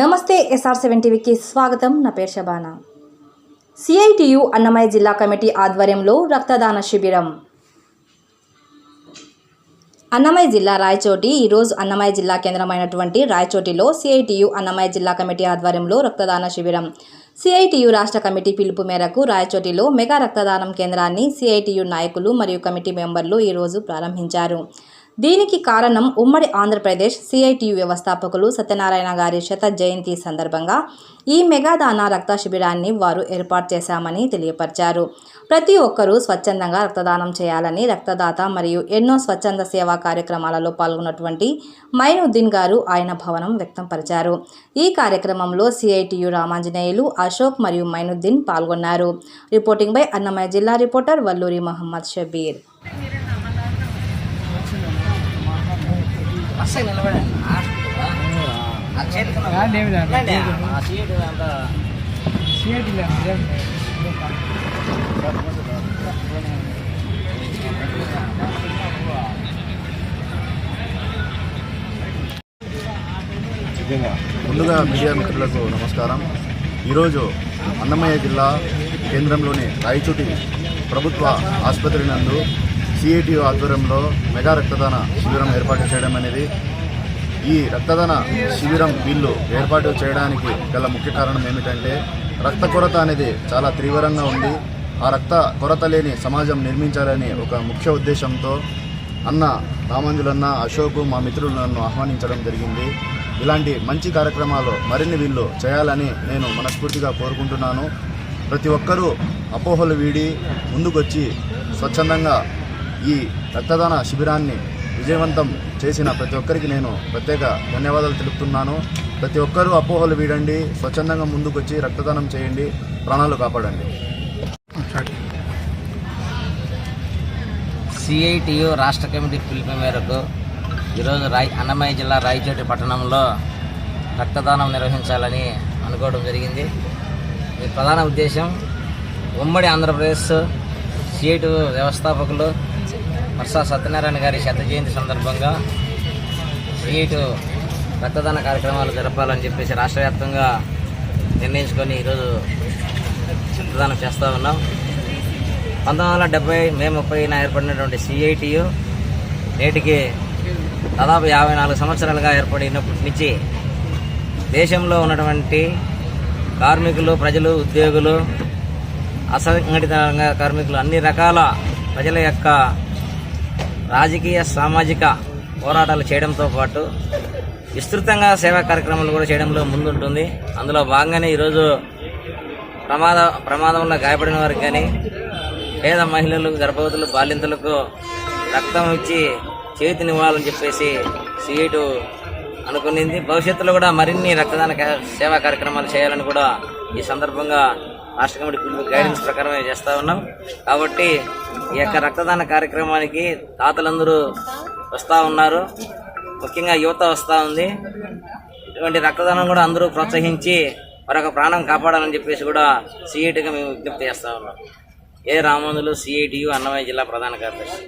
నమస్తే SR seven టీవీకి స్వాగతం. నా పేరు శబానా. సిఐటియు అన్నమయ్య జిల్లా కమిటీ ఆధ్వర్యంలో రక్తదాన శిబిరం. అన్నమయ్య జిల్లా రాయచోటి ఈరోజు అన్నమయ్య జిల్లా కేంద్రమైనటువంటి రాయచోటిలో సిఐటియు అన్నమయ్య జిల్లా కమిటీ ఆధ్వర్యంలో రక్తదాన శిబిరం. సిఐటియు రాష్ట్ర కమిటీ పిలుపు మేరకు రాయచోటిలో మెగా రక్తదానం కేంద్రాన్ని సిఐటియు నాయకులు మరియు కమిటీ మెంబర్లు ఈరోజు ప్రారంభించారు. దీనికి కారణం ఉమ్మడి ఆంధ్రప్రదేశ్ సిఐటియు వ్యవస్థాపకులు సత్యనారాయణ గారి శత జయంతి సందర్భంగా ఈ మెగాదాన రక్త శిబిరాన్ని వారు ఏర్పాటు చేశామని తెలియపరిచారు. ప్రతి ఒక్కరూ స్వచ్ఛందంగా రక్తదానం చేయాలని రక్తదాత మరియు ఎన్నో స్వచ్ఛంద సేవా కార్యక్రమాలలో పాల్గొన్నటువంటి మైనుద్దీన్ గారు ఆయన భవనం వ్యక్తంపరిచారు ఈ కార్యక్రమంలో సిఐటియు రామాంజనేయులు అశోక్ మరియు మైనుద్దీన్ పాల్గొన్నారు. రిపోర్టింగ్ బై అన్నమయ్య జిల్లా రిపోర్టర్ వల్లూరి మహమ్మద్ షబీర్. అంతా. ముందుగా మీడియా మిత్రులకు నమస్కారం. ఈరోజు అన్నమయ్య జిల్లా కేంద్రంలోని రాయచోటి ప్రభుత్వ ఆసుపత్రి నందు సిఐటి ఆధ్వర్యంలో మెగా రక్తదాన శిబిరం ఏర్పాటు చేయడం అనేది ఈ రక్తదాన శిబిరం వీళ్ళు ఏర్పాటు చేయడానికి గల ముఖ్య కారణం ఏమిటంటే రక్త కొరత అనేది చాలా తీవ్రంగా ఉంది. ఆ రక్త కొరత లేని సమాజం నిర్మించాలని ఒక ముఖ్య ఉద్దేశంతో అన్న రామంజులన్న అశోక్ మా మిత్రులు నన్ను ఆహ్వానించడం జరిగింది. ఇలాంటి మంచి కార్యక్రమాలు మరిన్ని వీళ్ళు చేయాలని నేను మనస్ఫూర్తిగా కోరుకుంటున్నాను. ప్రతి ఒక్కరూ అపోహలు వీడి ముందుకొచ్చి స్వచ్ఛందంగా ఈ రక్తదాన శిబిరాన్ని విజయవంతం చేసిన ప్రతి ఒక్కరికి నేను ప్రత్యేక ధన్యవాదాలు తెలుపుతున్నాను. ప్రతి ఒక్కరూ అపోహలు వీడండి స్వచ్ఛందంగా ముందుకొచ్చి రక్తదానం చేయండి ప్రాణాలు కాపాడండి. సిఐటియు రాష్ట్ర కమిటీ పిలుపు మేరకు ఈరోజు రాయ్ అన్నమయ్య జిల్లా రాయచోటి పట్టణంలో రక్తదానం నిర్వహించాలని అనుకోవడం జరిగింది. ఈ ప్రధాన ఉద్దేశం ఉమ్మడి ఆంధ్రప్రదేశ్ సిఐటి వ్యవస్థాపకులు వర్షా సత్యనారాయణ గారి శత జయంతి సందర్భంగా సీటు రక్తదాన కార్యక్రమాలు జరపాలని చెప్పేసి రాష్ట్ర వ్యాప్తంగా నిర్ణయించుకొని ఈరోజు రక్తదానం చేస్తూ ఉన్నాం. పంతొమ్మిది వందల డెబ్బై మే ముప్పైన ఏర్పడినటువంటి సిఐటియు నేటికి దాదాపు యాభై నాలుగు సంవత్సరాలుగా ఏర్పడినప్పటి నుంచి దేశంలో ఉన్నటువంటి కార్మికులు ప్రజలు ఉద్యోగులు అసంఘటిత రంగ కార్మికులు అన్ని రకాల ప్రజల యొక్క రాజకీయ సామాజిక పోరాటాలు చేయడంతో పాటు విస్తృతంగా సేవా కార్యక్రమాలు కూడా చేయడంలో ముందుంటుంది. అందులో భాగంగానే ఈరోజు ప్రమాద ప్రమాదంలో గాయపడిన వారికి కానీ పేద మహిళలు గర్భవతులు బాలింతలకు రక్తం ఇచ్చి చేతినివ్వాలని చెప్పేసి సిఐటు అనుకునింది. భవిష్యత్తులో కూడా మరిన్ని రక్తదాన సేవా కార్యక్రమాలు చేయాలని కూడా ఈ సందర్భంగా రాష్ట్ర కమిటీ పిలుపు గైడెన్స్ ప్రకారమే చేస్తూ ఉన్నాం. కాబట్టి ఈ యొక్క రక్తదాన కార్యక్రమానికి తాతలందరూ వస్తూ ఉన్నారు. ముఖ్యంగా యువత వస్తూ ఉంది. ఇటువంటి రక్తదానం కూడా అందరూ ప్రోత్సహించి మరొక ప్రాణం కాపాడాలని చెప్పేసి కూడా సిఐటిగా మేము విజ్ఞప్తి చేస్తూ ఉన్నాం. ఏ రామందులు సిఐటియు అన్నమయ్య జిల్లా ప్రధాన కార్యదర్శి.